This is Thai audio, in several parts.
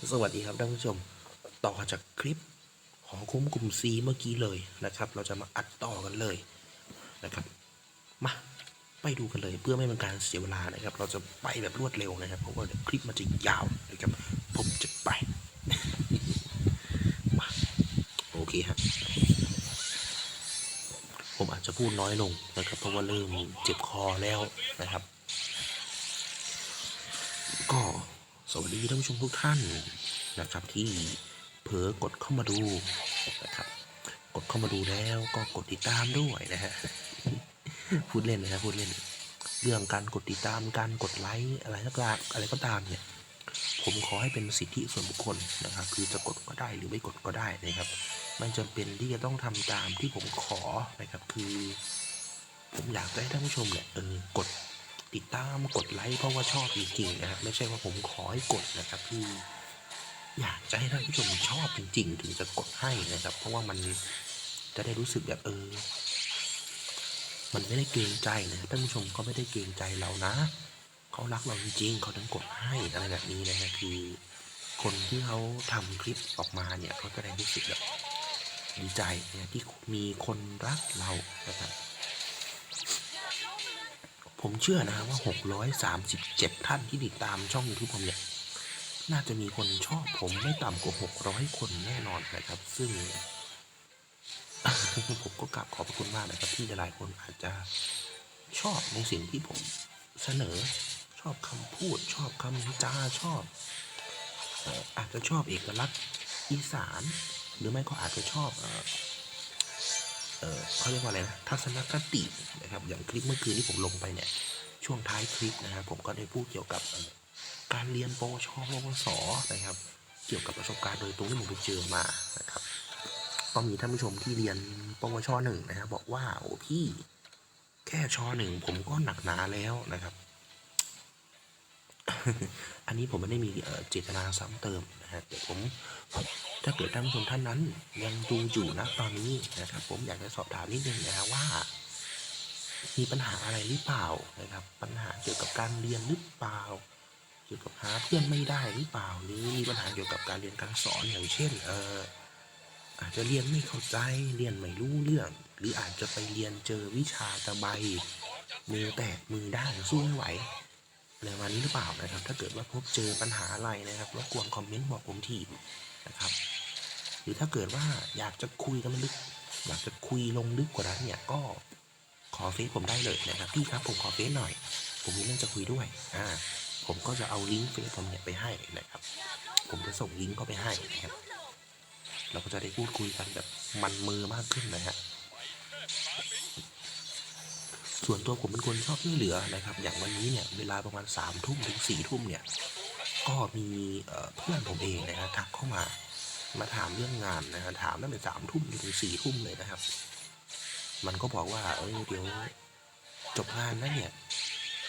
สวัสดีครับท่านผู้ชม ต่อจากคลิปของคุ้มกลุ่มซีเมื่อกี้เลยนะครับ เราจะมาอัดต่อกันเลยนะครับ มาไปดูกันเลยเพื่อไม่เป็นการเสียเวลานะครับ เราจะไปแบบรวดเร็วนะครับเพราะว่าคลิปมันจะยาวนะครับ ผมจะไปมาโอเคฮะผมอาจจะพูดน้อยลงนะครับ เพราะว่าเริ่มเจ็บคอแล้วนะครับ ก็ สวัสดีท่านผู้ชมทุกท่านนะครับ ที่เผลอกดเข้ามาดูนะครับ กดเข้ามาดูแล้วก็กดติดตามด้วยนะฮะพูดเล่นนะครับพูดเล่น เรื่องการกดติดตามการกดไลค์อะไรก็ตามอะไรก็ตามเนี่ย ผมขอให้เป็นสิทธิส่วนบุคคลนะครับ คือจะกดก็ได้หรือไม่กดก็ได้นะครับ ไม่จำเป็นที่จะต้องทำตามที่ผมขอนะครับคือ ผมอยากให้ท่านผู้ชมเนี่ยเออกด ติดตามกดไลค์เพราะว่าชอบจริงๆนะครับไม่ใช่ว่าผมขอให้กดนะครับคืออยากจะให้ท่านผู้ชมชอบจริง ๆ ถึงจะกดให้นะครับ เพราะว่ามันจะได้รู้สึกแบบเออ มันไม่ได้เกรงใจนะท่านผู้ชมก็ไม่ได้เกรงใจเรานะเขารักเราจริงๆเขาถึงกดให้อะไรแบบนี้นะฮะคือ คนที่เขาทำคลิปออกมาเนี่ยเขาจะได้รู้สึกแบบดีใจนะที่มีคนรักเรานะครับ ผมเชื่อนะว่า 637 ท่านที่ติดตามช่อง YouTube ผมเนี่ย น่าจะมีคนชอบผมไม่ต่ำกว่า 600 คนแน่นอนนะครับ ซึ่ง ผมก็กราบขอบคุณมากนะครับ ที่หลายคนอาจจะชอบในสิ่งที่ผมเสนอ ชอบคำพูด ชอบคำจาชอบ อาจจะชอบเอกลักษณ์อีสาน หรือไม่ก็อาจจะชอบ เออเขาเรียกว่าอะไรนะทัศนคตินะครับอย่างคลิปเมื่อคืนที่ผมลงไปเนี่ยช่วงท้ายคลิปนะครับผมก็ได้พูดเกี่ยวกับการเรียนปวชปวสนะครับ เกี่ยวกับประสบการณ์โดยตรงที่ผมไปเจอมานะครับก็มีท่านผู้ชมที่เรียนปวชหนึ่งนะครับบอกว่าโอ้พี่แค่ชหนึ่งผมก็หนักหนาแล้วนะครับ อันนี้ผมไม่ได้มีเจตนาซ้ำเติมนะฮะแต่ผมถ้าเกิดท่านผู้ชมท่านนั้นยังดูอยู่นะตอนนี้นะครับ ผมอยากจะสอบถามนิดนึงนะว่า มีปัญหาอะไรหรือเปล่านะครับ ปัญหาเกี่ยวกับการเรียนหรือเปล่า เกี่ยวกับหาเพื่อนไม่ได้หรือเปล่า หรือมีปัญหาเกี่ยวกับการเรียนการสอนอย่างเช่น เอออาจจะเรียนไม่เข้าใจเรียนไม่รู้เรื่อง หรืออาจจะไปเรียนเจอวิชาตะไบมือแตกมือด้านสู้ไม่ไหว อะไรประมาณนี้หรือเปล่านะครับ ถ้าเกิดว่าพบเจอปัญหาอะไรนะครับรบกวนคอมเมนต์บอกผมทีนะครับ หรือถ้าเกิดว่าอยากจะคุยกันลึก อยากจะคุยลงลึกกว่านั้นเนี่ยก็ขอเฟซผมได้เลยนะครับพี่ครับผมขอเฟซหน่อย ผมมีเรื่องจะคุยด้วยอ่าผมก็จะเอาลิงก์เฟซผมเนี่ยไปให้นะครับ ผมจะส่งลิงก์ก็ไปให้นะครับเราก็จะได้พูดคุยกันแบบมันมือมากขึ้นนะฮะ ส่วนตัวผมเป็นคนชอบช่วยเหลือนะครับ อย่างวันนี้เนี่ยเวลาประมาณสามทุ่มถึงสี่ทุ่มเนี่ยก็มีเพื่อนผมเองนะฮะทักเข้ามามาถามเรื่องงานนะฮะถามตั้งแต่สามทุ่มถึงสี่ทุ่มเลยนะครับ มันก็บอกว่าเออเดี๋ยวจบงานแล้วเนี่ย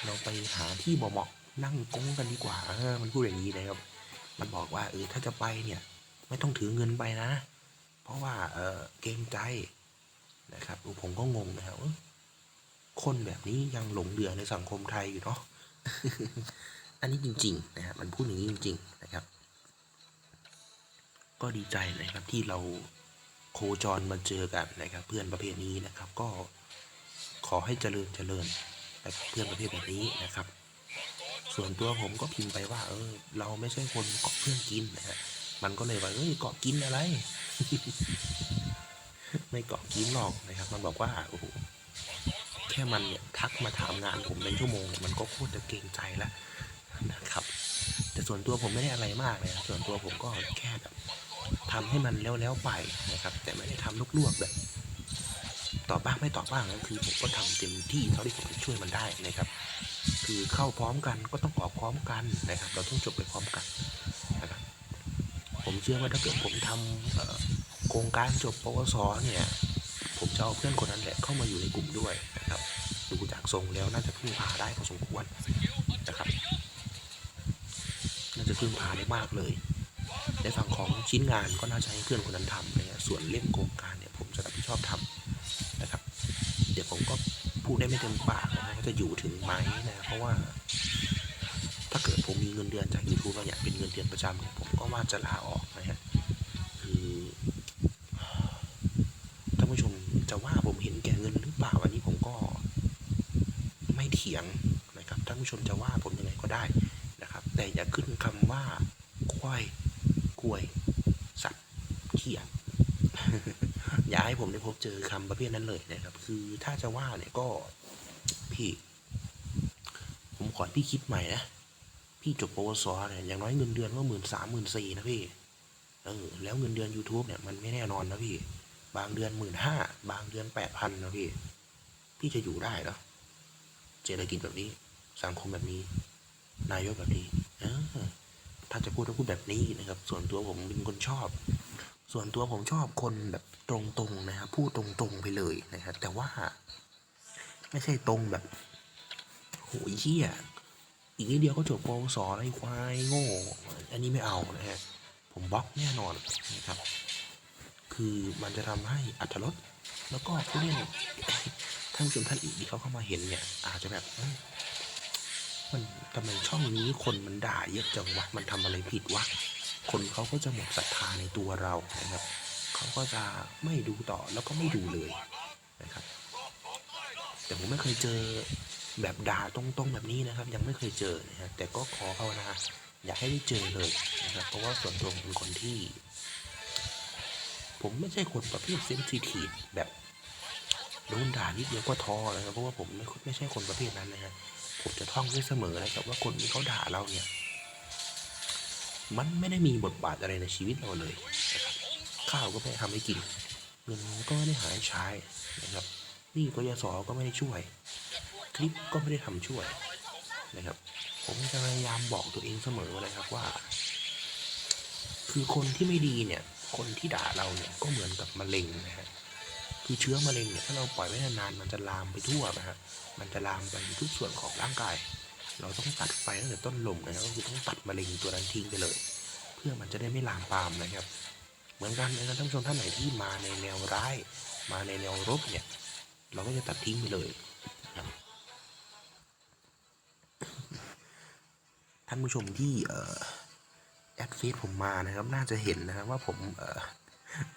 เราไปหาที่เหมาะๆนั่งกงกันดีกว่าเออมันพูดอย่างนี้นะครับ มันบอกว่าเออถ้าจะไปเนี่ย ไม่ต้องถือเงินไปนะ เพราะว่าเออเกรงใจนะครับผมก็งงนะครับ คนแบบนี้ยังหลงเหลือในสังคมไทยอยู่เนาะ อันนี้จริงๆนะฮะมันพูดอย่างนี้จริง ๆ นะครับ ก็ดีใจนะครับที่เราโคจรมาเจอกันนะครับ เพื่อนประเภทนี้นะครับ ก็ขอให้เจริญเจริญแบบเพื่อนประเภทแบบนี้นะครับ ส่วนตัวผมก็พิมพ์ไปว่า เออ เราไม่ใช่คนเกาะเพื่อนกินนะฮะมันก็เลยว่าเอ้ยเกาะกินอะไร ไม่เกาะกินหรอกนะครับ มันบอกว่าโอ้โห ค่มันเนี่ยทักมาถามงานผมเป็นชั่วโมง มันก็โคตรจะเกรงใจแล้วนะครับ แต่ส่วนตัวผมไม่ได้อะไรมากเลยนะส่วนตัวผมก็แค่แบบทำให้มันแล้วๆไปนะครับ แต่ไม่ได้ทำลวกๆแบบตอบบ้างไม่ตอบบ้างก็คือผมก็ทำเต็มที่เท่าที่ผมจะช่วยมันได้นะครับ คือเข้าพร้อมกันก็ต้องออกพร้อมกันนะครับ เราต้องจบไปพร้อมกันนะครับผมเชื่อว่าถ้าเกิดผมทำโครงการจบปวสเนี่ย ผมจะเอาเพื่อนคนนั้นแหละเข้ามาอยู่ในกลุ่มด้วยนะครับดูจากทรงแล้วน่าจะพึ่งพาได้พอสมควรนะครับ น่าจะพึ่งพาได้มากเลยในฝั่งของชิ้นงานก็น่าจะให้เพื่อนคนนั้นทำนะฮะส่วนเล่มโครงการเนี่ยผมจะรับผิดชอบทำนะครับ เดี๋ยวผมก็พูดได้ไม่เต็มปากนะว่าจะอยู่ถึงไหมนะเพราะว่า ถ้าเกิดผมมีเงินเดือนจาก YouTube แล้วเนี่ยเป็นเงินเดือนประจำผมก็ว่าจะลาออกนะฮะคือท่านผู้ชมจะว่าผมเห็นแก่เงินหรือเปล่าอันนี้ผมก็ไม่ เถียงนะครับท่านผู้ชมจะว่าผมยังไงก็ได้นะครับ แต่อย่าขึ้นคำว่าควายกล้วย สัตว์เขี้ยอย่าให้ผมได้พบเจอคำประเภทนั้นเลยนะครับ คือถ้าจะว่าเนี่ยก็พี่ผมขอให้พี่คิดใหม่นะพี่จบปวสเนี่ยอย่างน้อยเงินเดือนก็หมื่นสามหมื่นสี่นะพี่เออแล้วเงินเดือน YouTube เนี่ยมันไม่แน่นอนนะพี่ บางเดือนหมื่นห้าบางเดือนแปดพันนะพี่ พี่จะอยู่ได้เหรอ เศรษฐกิจแบบนี้ สังคมแบบนี้ นายกแบบนี้ถ้าจะพูดก็พูดแบบนี้นะครับ ส่วนตัวผมเป็นคนชอบ ส่วนตัวผมชอบคนแบบตรงๆนะครับพูดตรงๆไปเลยนะครับแต่ว่า ไม่ใช่ตรงแบบโหยเชี่ยอีกนิดเดียวก็จบปวสแล้วไอ้ควายโง่ อันนี้ไม่เอานะฮะผมบล็อกแน่นอนนะครับ คือมันจะทำให้อัตรสแล้วก็ผู้เล่น ท่านผู้ชมท่านอื่นที่เขาเข้ามาเห็นเนี่ย อาจจะแบบมันทำไมช่องนี้คนมันด่าเยอะจังวะมันทำอะไรผิดวะคนเขาก็จะหมดศรัทธาในตัวเรานะครับเขาก็จะไม่ดูต่อแล้วก็ไม่ดูเลยนะครับ แต่ผมไม่เคยเจอแบบด่าตรงๆแบบนี้นะครับ ยังไม่เคยเจอนะฮะแต่ก็ขอภาวนาอยากให้ได้เจอเลยนะครับ เพราะว่าส่วนตัวผมเป็นคนที่ ผมไม่ใช่คนประเภทเซนซิทีฟแบบ โดนด่านิดเดียวก็ท้อนะครับเพราะว่าผมไม่ไม่ใช่คนประเภทนั้นนะฮะผมจะท่องไว้เสมอนะครับว่าคนที่เขาด่าเราเนี่ย มันไม่ได้มีบทบาทอะไรในชีวิตเราเลยนะครับข้าวก็ไม่ทำให้กินเงินก็ไม่ได้หาให้ใช้นะครับนี่ก็ยสอก็ไม่ได้ช่วย คลิปก็ไม่ได้ทำช่วยนะครับ ผมจะพยายามบอกตัวเองเสมอนะครับว่า คือคนที่ไม่ดีเนี่ย คนที่ด่าเราเนี่ยก็เหมือนกับมะเร็งนะฮะ คือเชื้อมะเร็งเนี่ยถ้าเราปล่อยไว้นานๆมันจะลามไปทั่วนะฮะมันจะลามไปทุกส่วนของร่างกาย เราต้องตัดไฟตั้งแต่ต้นลมนะครับก็คือต้องตัดมะเร็งตัวนั้นทิ้งไปเลย เพื่อมันจะได้ไม่ลามปามนะครับ เหมือนกันนะครับท่านผู้ชมท่านไหนที่มาในแนวร้าย มาในแนวรบเนี่ย เราก็จะตัดทิ้งไปเลยท่านผู้ชมที่แอดเฟซผมมานะครับ น่าจะเห็นนะครับว่าผม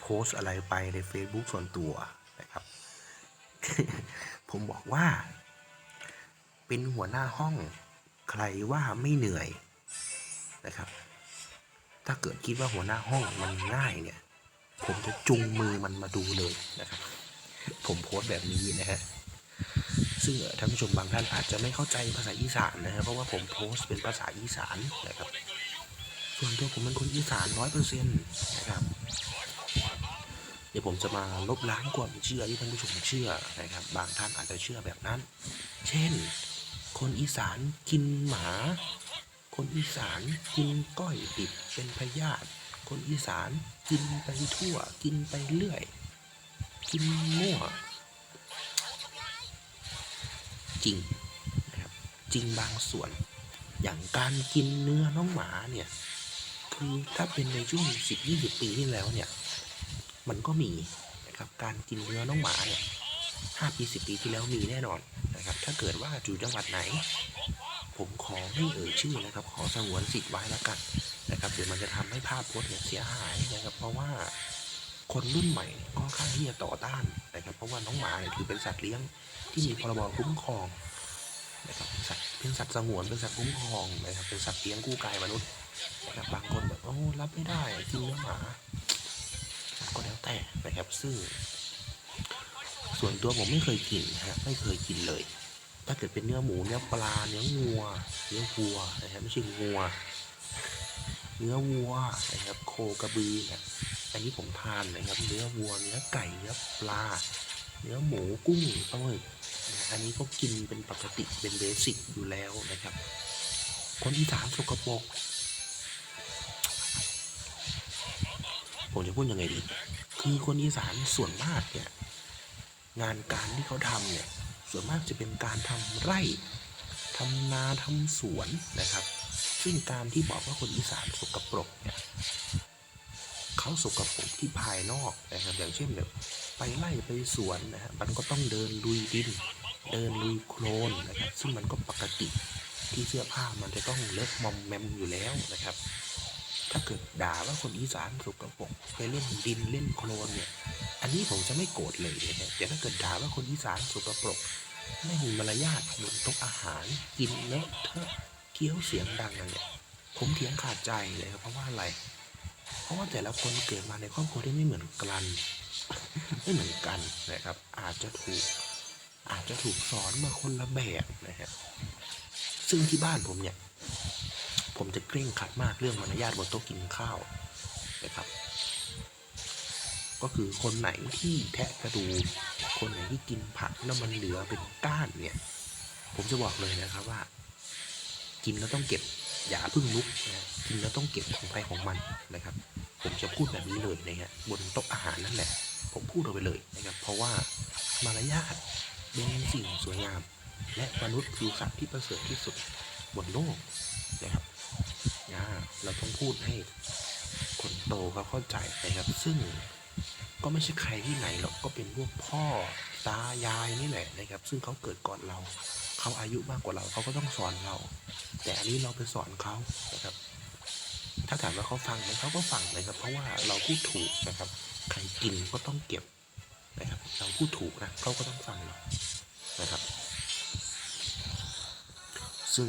โพสอะไรไปใน Facebook ส่วนตัว นะครับ ผมบอกว่า เป็นหัวหน้าห้องใครว่าไม่เหนื่อยนะครับ ถ้าเกิดคิดว่าหัวหน้าห้องมันง่ายเนี่ย ผมจะจุงมือมันมาดูเลยนะครับ ผมโพสต์แบบนี้นะฮะซึ่งท่านผู้ชมบางท่านอาจจะไม่เข้าใจภาษาอีสานนะครับเพราะว่าผมโพสต์เป็นภาษาอีสานนะครับ ส่วนตัวผมเป็นคนอีสานร้อยเปอร์เซ็นต์นะครับ เดี๋ยวผมจะมาลบล้างความเชื่อที่ท่านผู้ชมเชื่อนะครับบางท่านอาจจะเชื่อแบบนั้น เช่น คนอีสานกินหมา คนอีสานกินก้อยดิบเป็นพยาธิคนอีสานกินไปทั่ว กินไปเรื่อย กินมั่ว จริงนะครับจริงบางส่วน อย่างการกินเนื้อน้องหมาเนี่ยคือถ้าเป็นในช่วงสิบยี่สิบปีที่แล้วเนี่ย มันก็มีนะครับการกินเนื้อน้องหมาเนี่ยห้าปีสิบปีที่แล้วมีแน่นอนนะครับ ถ้าเกิดว่าอยู่จังหวัดไหน ผมขอไม่เอ่ยชื่อนะครับ ขอสงวนสิทธิ์ไว้แล้วกันนะครับเดี๋ยวมันจะทำให้ภาพพจน์เนี่ยเสียหายนะครับ เพราะว่าคนรุ่นใหม่เนี่ยค่อนข้างที่จะต่อต้านนะครับ เพราะว่าน้องหมาเนี่ยถือเป็นสัตว์เลี้ยงที่มีพรบคุ้มครองนะครับเป็นสัตว์เป็นสัตว์สงวนเป็นสัตว์คุ้มครองนะครับเป็นสัตว์เลี้ยงกู้กายมนุษย์นะครับบางคนแบบโอ้รับไม่ได้กินเนื้อหมา ก็แล้วแต่นะครับ ซึ่ง ส่วนตัวผมไม่เคยกินนะฮะไม่เคยกินเลย ถ้าเกิดเป็นเนื้อหมูเนื้อปลาเนื้องัว เนื้อวัวนะครับไม่ใช่งัว เนื้อวัวนะครับโคกระบือเนี่ยอันนี้ผมทานนะครับ เนื้อวัวเนื้อไก่เนื้อปลา เนื้อหมูกุ้งปลาหมึกอันนี้ก็กินเป็นปกติเป็นเบสิกอยู่แล้วนะครับ คนอีสานสกปรก ผมจะพูดยังไงดี คือคนอีสานส่วนมากเนี่ย งานการที่เขาทำเนี่ย ส่วนมากจะเป็นการทำไร่ทำนาทำสวนนะครับ ซึ่งการที่บอกว่าคนอีสานสกปรกเนี่ยเขาสกปรกที่ภายนอกนะครับ อย่างเช่นแบบไปไล่ไปสวนนะฮะมันก็ต้องเดินลุยดิน เดินลุยโคลนนะครับ ซึ่งมันก็ปกติที่เสื้อผ้ามันจะต้องเลอะมอมแมมอยู่แล้วนะครับ ถ้าเกิดด่าว่าคนอีสานสกปรกไปเล่นดินเล่นโคลนเนี่ย อันนี้ผมจะไม่โกรธเลยนะฮะแต่ถ้าเกิดด่าว่าคนอีสานสกปรก ไม่มีมารยาทบนโต๊ะอาหารกินเลอะเทอะเคี้ยวเสียงดังอะไรเนี่ยผมเถียงขาดใจเลยครับเพราะว่าอะไร เพราะว่าแต่ละคนเกิดมาในครอบครัวที่ไม่เหมือนกันไม่เหมือนกันนะครับ อาจจะถูก อาจจะถูกสอนมาคนละแบบนะฮะซึ่งที่บ้านผมเนี่ย ผมจะเคร่งครัดมากเรื่องมารยาทบนโต๊ะกินข้าวนะครับ ก็คือคนไหนที่แทะกระดูกคนไหนที่กินผักแล้วมันเหลือเป็นก้านเนี่ย ผมจะบอกเลยนะครับว่า กินแล้วต้องเก็บอย่าเพิ่งลุกนะกินแล้วต้องเก็บของใครของมันนะครับ ผมจะพูดแบบนี้เลยนะฮะบนโต๊ะอาหารนั่นแหละ ผมพูดเอาไปเลยนะครับ เพราะว่ามารยาทเป็นสิ่งสวยงาม และมนุษย์คือสัตว์ที่ประเสริฐที่สุดบนโลกนะครับ อ่าเราต้องพูดให้คนโตเขาเข้าใจนะครับ ซึ่งก็ไม่ใช่ใครที่ไหนหรอกก็เป็นพวกพ่อตายายนี่แหละนะครับ ซึ่งเขาเกิดก่อนเรา เขาอายุมากกว่าเราเขาก็ต้องสอนเรา แต่อันนี้เราไปสอนเขานะครับ ถ้าถามว่าเขาฟังไหมเขาก็ฟังนะครับ เพราะว่าเราพูดถูกนะครับ ใครกินก็ต้องเก็บนะครับ เราพูดถูกนะเขาก็ต้องฟังเรานะครับ ซึ่ง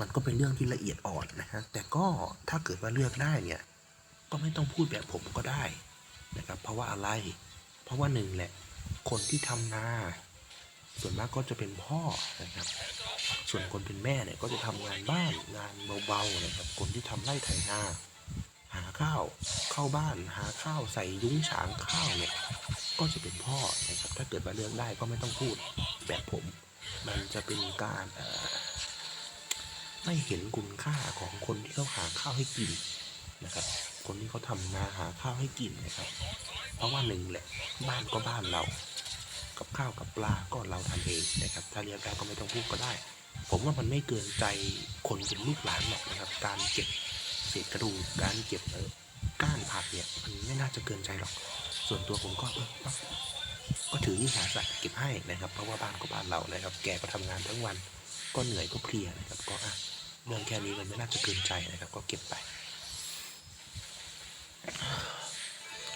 มันก็เป็นเรื่องที่ละเอียดอ่อนนะฮะแต่ก็ถ้าเกิดว่าเลือกได้เนี่ยก็ไม่ต้องพูดแบบผมก็ได้นะครับเพราะว่าอะไร เพราะว่าหนึ่งแหละ คนที่ทำนาส่วนมากก็จะเป็นพ่อนะครับ ส่วนคนเป็นแม่เนี่ยก็จะทำงานบ้านงานเบาๆนะครับคนที่ทำไร่ไถนา หาข้าวเข้าบ้านหาข้าวใส่ยุ้งฉางข้าวเนี่ยก็จะเป็นพ่อนะครับถ้าเกิดว่าเลือกได้ก็ไม่ต้องพูดแบบผม มันจะเป็นการ ไม่เห็นคุณค่าของคนที่เขาหาข้าวให้กินนะครับ คนที่เขาทำนาหาข้าวให้กินนะครับ เพราะว่าหนึ่งแหละบ้านก็บ้านเรา กับข้าวกับปลาก็เราทำเองนะครับ ถ้าเรียกได้ก็ไม่ต้องพูดก็ได้ ผมว่ามันไม่เกินใจคนเป็นลูกหลานหรอกนะครับ การเก็บเศษกระดูกการเก็บเออก้านผักเนี่ยมันไม่น่าจะเกินใจหรอก ส่วนตัวผมก็เออก็ถือวิสาสะเก็บให้นะครับ เพราะว่าบ้านก็บ้านเรานะครับ แกก็ทำงานทั้งวัน ก็เหนื่อยก็เพลียนะครับ ก็อะ เรื่องแค่นี้มันไม่น่าจะเกินใจนะครับ ก็เก็บไป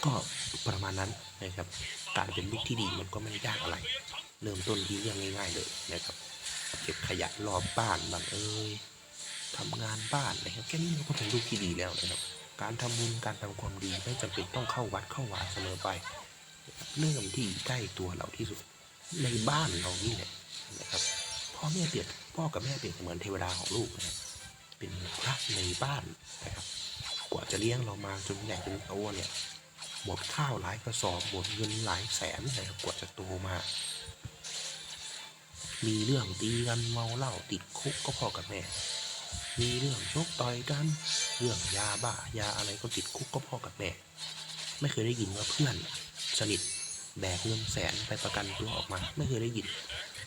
ก็ประมาณนั้นนะครับ การเป็นลูกที่ดีมันก็ไม่ได้ยากอะไร เริ่มต้นที่เรื่องง่าย ๆ เลยนะครับ เก็บขยะรอบบ้านบางเอ้ยทำงานบ้านนะครับแค่นี้มันก็เป็นลูกที่ดีแล้วนะครับ การทำบุญการทำความดีไม่จำเป็นต้องเข้าวัดเข้าวาเสมอไป เรื่องที่ใกล้ตัวเราที่สุดในบ้านเรานี่แหละนะครับ พ่อแม่เปรียบพ่อกับแม่เปรียบเสมือนเทวดาของลูกนะครับเป็นพระในบ้านนะครับ กว่าจะเลี้ยงเรามาจนใหญ่จนโตเนี่ยหมดข้าวหลายกระสอบหมดเงินหลายแสนนะครับกว่าจะโตมา มีเรื่องตีกันเมาเหล้าติดคุกก็พ่อกับแม่ มีเรื่องชกต่อยกัน เรื่องยาบ้ายาอะไรก็ติดคุกก็พ่อกับแม่ ไม่เคยได้ยินว่าเพื่อนสนิทแบกเงินแสนไปประกันตัวออกมา ไม่เคยได้ยิน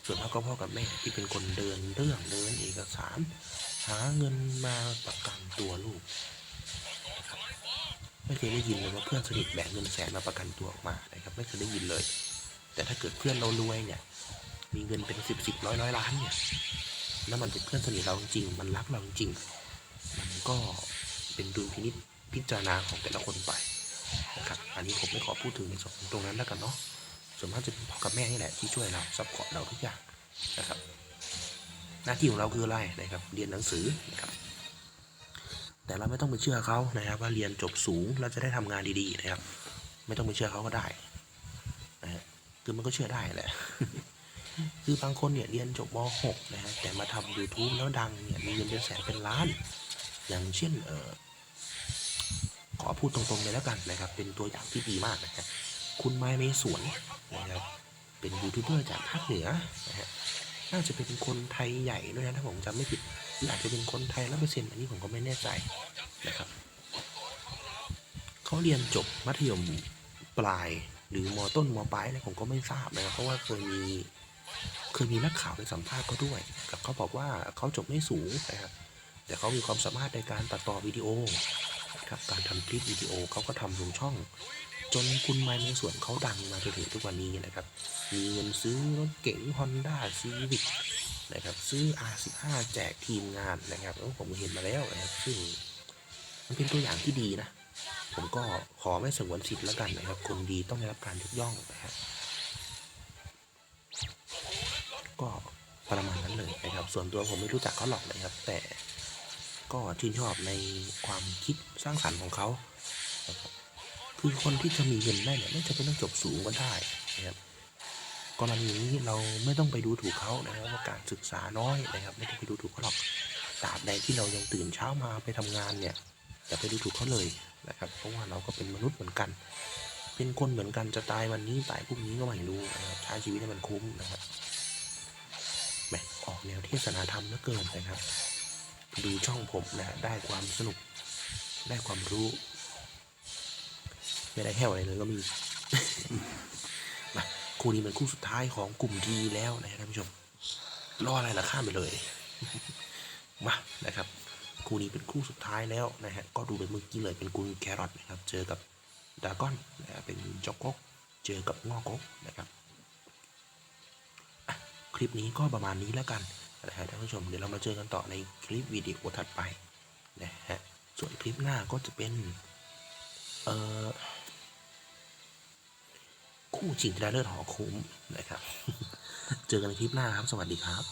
ส่วนมากก็พ่อกับแม่ที่เป็นคนเดินเรื่องเดินเอกสาร หาเงินมาประกันตัวลูกนะครับไม่เคยได้ยินเลยว่าเพื่อนสนิทแบกเงินแสนมาประกันตัวออกมานะครับไม่เคยได้ยินเลย แต่ถ้าเกิดเพื่อนเรารวยเนี่ย มีเงินเป็นสิบสิบร้อยร้อยล้านเนี่ยแล้วมันเป็นเพื่อนสนิทเราจริง มันรักเราจริง มันก็เป็นดุลพินิจพิจารณาของแต่ละคนไปนะครับ อันนี้ผมไม่ขอพูดถึงในส่วนตรงนั้นแล้วกันเนาะ ส่วนมากจะเป็นพ่อกับแม่นี่แหละที่ช่วยเราซัพพอร์ตเราทุกอย่างนะครับ หน้าที่ของเราคืออะไรนะครับ เรียนหนังสือนะครับ แต่เราไม่ต้องไปเชื่อเขานะครับ ว่าเรียนจบสูงแล้วจะได้ทำงานดีๆนะครับ ไม่ต้องไปเชื่อเขาก็ได้นะฮะคือมันก็เชื่อได้แหละคือบางคนเนี่ยเรียนจบม .6 นะฮะแต่มาทำ YouTube แล้วดังเนี่ยมีเงินเป็นแสนเป็นล้าน อย่างเช่นเออขอพูดตรงๆเลยแล้วกันนะครับ เป็นตัวอย่างที่ดีมากนะครับ คุณไม้เมสวนนะครับ เป็นยูทูบเบอร์จากภาคเหนือนะฮะ น่าจะเป็นคนไทยใหญ่ด้วยนะถ้าผมจำไม่ผิดอาจจะเป็นคนไทยร้อยเปอร์เซ็นต์อันนี้ผมก็ไม่แน่ใจนะครับ เขาเรียนจบมัธยมปลายหรือมต้นมปลายอะไรผมก็ไม่ทราบนะเพราะว่าเคยมีเคยมีนักข่าวไปสัมภาษณ์เขาด้วย กับเขาบอกว่าเขาจบไม่สูงนะครับแต่เขามีความสามารถในการตัดต่อวิดีโอครับการทำคลิปวิดีโอเขาก็ทำลงช่อง จนคุณไมค์ในส่วนเขาดังมาจนถึงทุกวันนี้นะครับ มีเงินซื้อรถเก๋งฮอนด้าซีวิกนะครับ ซื้อ R15 แจกทีมงานนะครับเออผมเห็นมาแล้วนะครับซึ่งมันเป็นตัวอย่างที่ดีนะ ผมก็ขอไม่สงวนสิทธิ์แล้วกันนะครับ คนดีต้องได้รับการยกย่องนะครับก็ประมาณนั้นเลยนะครับ ส่วนตัวผมไม่รู้จักเขาหรอกนะครับ แต่ก็ชื่นชอบในความคิดสร้างสรรค์ของเขา คือคนที่จะมีเงินได้เนี่ยไม่จำเป็นต้องจบสูงก็ได้นะครับกรณีนี้เราไม่ต้องไปดูถูกเขานะครับว่าการศึกษาน้อยนะครับ ไม่ต้องไปดูถูกเขาหรอกตราบใดที่เรายังตื่นเช้ามาไปทำงานเนี่ยอย่าไปดูถูกเขาเลยนะครับ เพราะว่าเราก็เป็นมนุษย์เหมือนกัน เป็นคนเหมือนกันจะตายวันนี้ตายพรุ่งนี้ก็ไม่รู้นะครับใช้ชีวิตให้มันคุ้มนะครับแหมออกแนวเทศนาธรรมเหลือเกินนะครับ ดูช่องผมนะได้ความสนุกได้ความรู้ ไม่ได้แค่อะไรเลยก็มีมาคู่นี้เป็นคู่สุดท้ายของกลุ่มดีแล้วนะครับท่านผู้ชมรออะไรล่ะข้ามไปเลยมานะครับ คู่นี้เป็นคู่สุดท้ายแล้วนะฮะก็ดูเป็นเมื่อกี้เลยเป็นกุลแครอทนะครับ เจอกับดากอนนะเป็นจ็อกกกเจอกับงอกกนะครับคลิปนี้ก็ประมาณนี้แล้วกันนะฮะท่านผู้ชมเดี๋ยวเรามาเจอกันต่อในคลิปวิดีโอถัดไปนะฮะส่วนคลิปหน้าก็จะเป็น เอ่อ คู่ชิงชนะเลิศหอคุ้มนะครับ เจอกันในคลิปหน้าครับ สวัสดีครับ